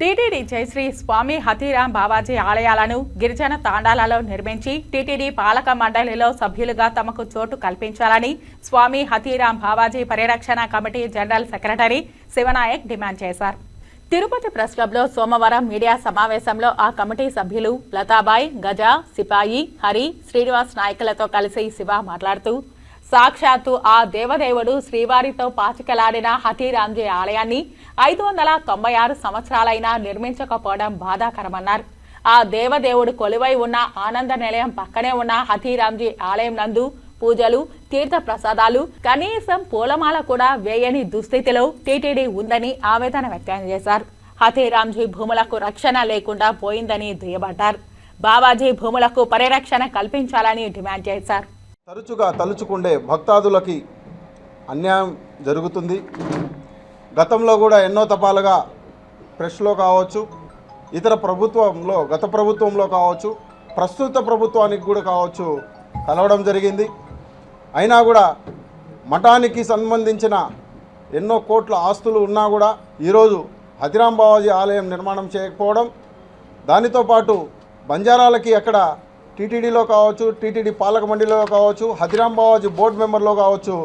TTD Jayashree Swami Hathiram Babaji ఆలయాలను గిరిజన తాండాలలో నిర్మించి టీటీడీ పాలక మండలిలో సభ్యులుగా తమకు చోటు కల్పించాలని స్వామి హతీరాం బాబాజీ పరిరక్షణ committee general secretary Sivanayak demand చేశారు. తిరుపతి ప్రెస్ క్లబ్లో సోమవారం మీడియా సమావేశంలో ఆ కమిటీ సభ్యులు లతాబాయ్ గజా సిపాయి హరి శ్రీనివాస్ నాయకులతో కలిసి శివ మాట్లాడుతూ సాక్షాత్తు ఆ దేవదేవుడు శ్రీవారితో పాచికలాడిన హతీరాంజీ ఆలయాన్ని ఐదు వందల తొంభై ఆరు సంవత్సరాలైనా నిర్మించకపోవడం బాధాకరమన్నారు. ఆ దేవదేవుడు కొలువై ఉన్న ఆనంద నిలయం పక్కనే ఉన్న హతీరాంజీ ఆలయం నందు పూజలు తీర్థ ప్రసాదాలు కనీసం పూలమాల కూడా వేయని దుస్థితిలో టీటీడీ ఉందని ఆవేదన వ్యక్తం చేశారు. హతీరాంజీ భూములకు రక్షణ లేకుండా పోయిందని దుయ్యబడ్డారు బాబాజీ భూములకు పరిరక్షణ కల్పించాలని డిమాండ్ చేశారు. తరచుగా తలుచుకుండే భక్తాదులకి అన్యాయం జరుగుతుంది. గతంలో కూడా ఎన్నో తపాలుగా ప్రెస్లో కావచ్చు ఇతర ప్రభుత్వంలో గత ప్రభుత్వంలో కావచ్చు ప్రస్తుత ప్రభుత్వానికి కూడా కావచ్చు కలవడం జరిగింది. అయినా కూడా మఠానికి సంబంధించిన ఎన్నో కోట్ల ఆస్తులు ఉన్నా కూడా ఈరోజు హతిరాం బావాజీ ఆలయం నిర్మాణం చేయకపోవడం దానితో పాటు బంజారాలకి అక్కడ టీటీడీలో కావచ్చు టీటీడీ పాలక మండలిలో కావచ్చు హతిరాం బావాజీ బోర్డు మెంబర్లో కావచ్చు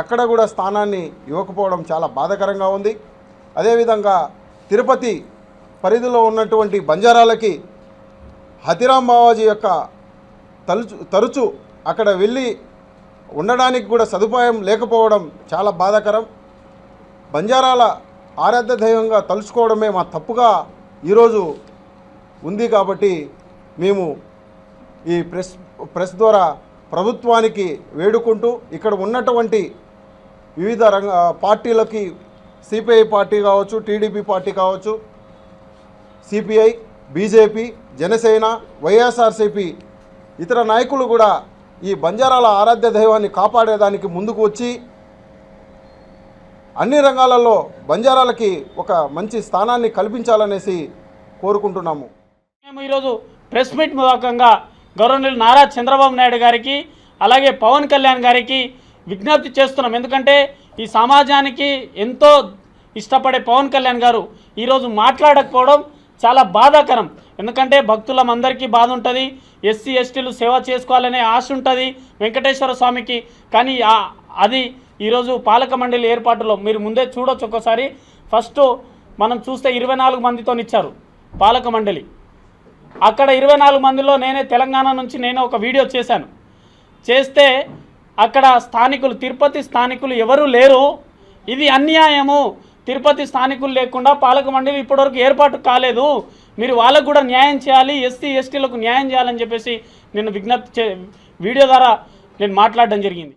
అక్కడ కూడా స్థానాన్ని ఇవ్వకపోవడం చాలా బాధాకరంగా ఉంది. అదేవిధంగా తిరుపతి పరిధిలో ఉన్నటువంటి బంజారాలకి హతిరాం బావాజీ యొక్క తలుచు తరచు అక్కడ వెళ్ళి ఉండడానికి కూడా సదుపాయం లేకపోవడం చాలా బాధాకరం. బంజారాల ఆరాధ్య దైవంగా తలుచుకోవడమే మా తప్పుగా ఈరోజు ఉంది కాబట్టి మేము ఈ ప్రెస్ ప్రెస్ ద్వారా ప్రభుత్వానికి వేడుకుంటూ ఇక్కడ ఉన్నటువంటి వివిధ రంగ పార్టీలకి సిపిఐ పార్టీ కావచ్చు టీడీపీ పార్టీ కావచ్చు సిపిఐ బీజేపీ జనసేన వైఎస్ఆర్సీపీ ఇతర నాయకులు కూడా ఈ బంజారాల ఆరాధ్య దైవాన్ని కాపాడేదానికి ముందుకు వచ్చి అన్ని రంగాలలో బంజారాలకి ఒక మంచి స్థానాన్ని కల్పించాలనేసి కోరుకుంటున్నాము. మేము ఈరోజు ప్రెస్ మీట్ మూలకంగా గవర్నర్ నారా చంద్రబాబు నాయుడు గారికి అలాగే పవన్ కళ్యాణ్ గారికి విజ్ఞప్తి చేస్తున్నాం. ఎందుకంటే ఈ సమాజానికి ఎంతో ఇష్టపడే పవన్ కళ్యాణ్ గారు ఈరోజు మాట్లాడకపోవడం చాలా బాధాకరం. ఎందుకంటే భక్తులం అందరికీ బాధ ఉంటుంది. ఎస్సీ ఎస్టీలు సేవ చేసుకోవాలనే ఆశ ఉంటుంది వెంకటేశ్వర స్వామికి. కానీ అది ఈరోజు పాలక మండలి ఏర్పాటులో మీరు ముందే చూడొచ్చు ఒక్కసారి. ఫస్ట్ మనం చూస్తే ఇరవై నాలుగు మందితో ఇచ్చారు పాలక మండలి. అక్కడ ఇరవై నాలుగు మందిలో నేనే తెలంగాణ నుంచి నేను ఒక వీడియో చేశాను. చేస్తే అక్కడ స్థానికులు తిరుపతి స్థానికులు ఎవరూ లేరు. ఇది అన్యాయము. తిరుపతి స్థానికులు లేకుండా పాలక మండలి ఇప్పటివరకు ఏర్పాటు కాలేదు. మీరు వాళ్ళకు కూడా న్యాయం చేయాలి ఎస్సీ ఎస్టీలకు న్యాయం చేయాలని చెప్పేసి నేను విజ్ఞప్తి చే వీడియో ద్వారా నేను మాట్లాడడం జరిగింది.